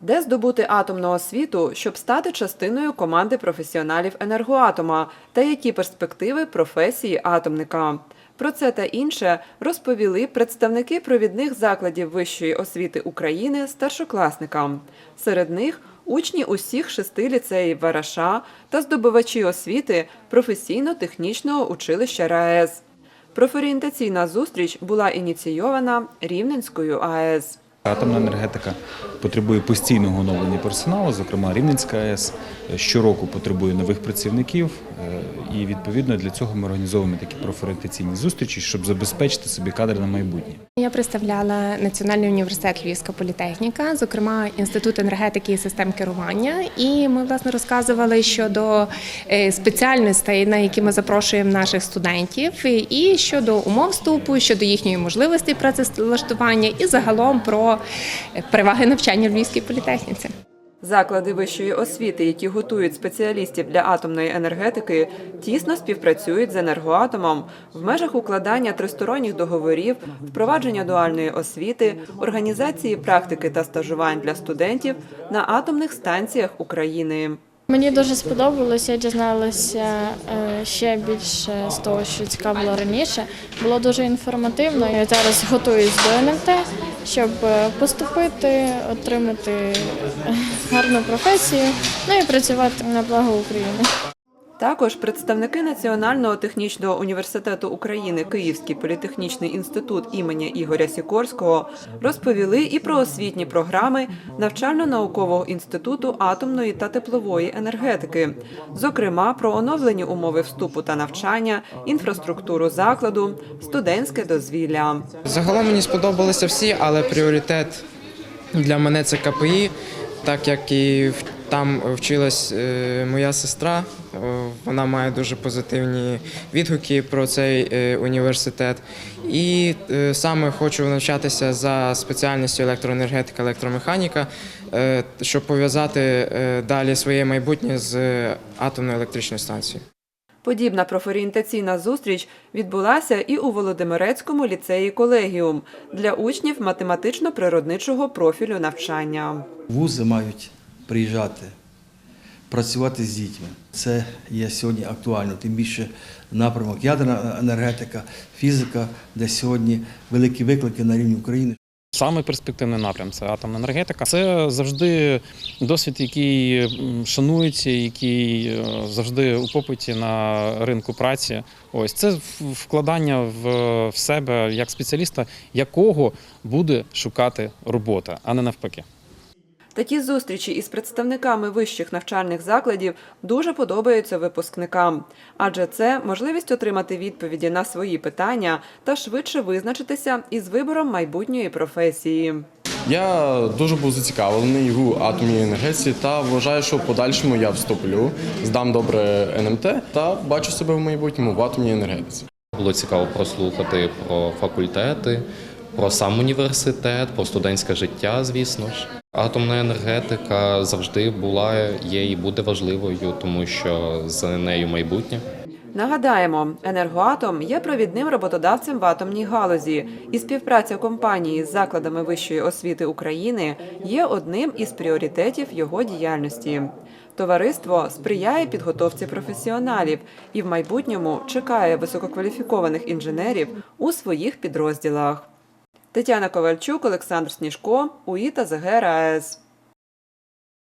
Де здобути атомну освіту, щоб стати частиною команди професіоналів енергоатома та які перспективи професії атомника? Про це та інше розповіли представники провідних закладів вищої освіти України старшокласникам. Серед них учні усіх шести ліцеїв Вараша та здобувачі освіти професійно-технічного училища РаЕС. Профорієнтаційна зустріч була ініційована Рівненською АЕС. Атомна енергетика потребує постійного оновлення персоналу, зокрема Рівненська АЕС щороку потребує нових працівників, е, і відповідно для цього ми організовуємо такі профорієнтаційні зустрічі, щоб забезпечити собі кадри на майбутнє. Я представляла Національний університет Львівська політехніка, зокрема інститут енергетики і систем керування. І ми власне розказували щодо е, спеціальностей, на які ми запрошуємо наших студентів, і щодо умов вступу, щодо їхньої можливості працевлаштування, і загалом про переваги навчання в Львівській політехніці. Заклади вищої освіти, які готують спеціалістів для атомної енергетики, тісно співпрацюють з енергоатомом в межах укладання тристоронніх договорів, впровадження дуальної освіти, організації практики та стажувань для студентів на атомних станціях України. Мені дуже сподобалося, я дізналася е, ще більше з того, що цікавило раніше. Було дуже інформативно. Я зараз готуюсь до НМТ, щоб е, поступити, отримати гарну професію, ну і працювати на благо України. Також представники Національного технічного університету України Київський політехнічний інститут імені Ігоря Сікорського розповіли і про освітні програми навчально-наукового інституту атомної та теплової енергетики, зокрема про оновлені умови вступу та навчання, інфраструктуру закладу, студентське дозвілля. Загалом мені сподобалися всі, але пріоритет для мене це КПІ, так як і там вчилась е, моя сестра. Е, Вона має дуже позитивні відгуки про цей е, університет. І саме хочу навчатися за спеціальністю електроенергетика, електромеханіка, щоб пов'язати далі своє майбутнє з атомною електричною станцією. Подібна профорієнтаційна зустріч відбулася і у Володимирецькому ліцеї колегіум для учнів математично-природничого профілю навчання. Вузи мають приїжджати, працювати з дітьми. Це є сьогодні актуально. Тим більше напрямок ядерна енергетика, фізика, де сьогодні великі виклики на рівні України. Саме перспективний напрям це атомна енергетика. Це завжди досвід, який шанується, який е, завжди у попиті на ринку праці. Ось це вкладання в, в себе як спеціаліста, якого буде шукати робота, а не навпаки. Такі зустрічі із представниками вищих навчальних закладів дуже подобаються випускникам, адже це можливість отримати відповіді на свої питання та швидше визначитися із вибором майбутньої професії. Я дуже був зацікавлений в атомній енергетиці та вважаю, що в подальшому я вступлю, здам добре НМТ та бачу себе в майбутньому в атомній енергетиці. Було цікаво прослухати про факультети, про сам університет, про студентське життя, звісно ж. Атомна енергетика завжди була, є і буде важливою, тому що за нею майбутнє. Нагадаємо, енергоатом є провідним роботодавцем в атомній галузі, і співпраця компанії з закладами вищої освіти України є одним із пріоритетів його діяльності. Товариство сприяє підготовці професіоналів і в майбутньому чекає висококваліфікованих інженерів у своїх підрозділах. Тетяна Ковальчук, Олександр Сніжко, УІТА ЗГРАЕС.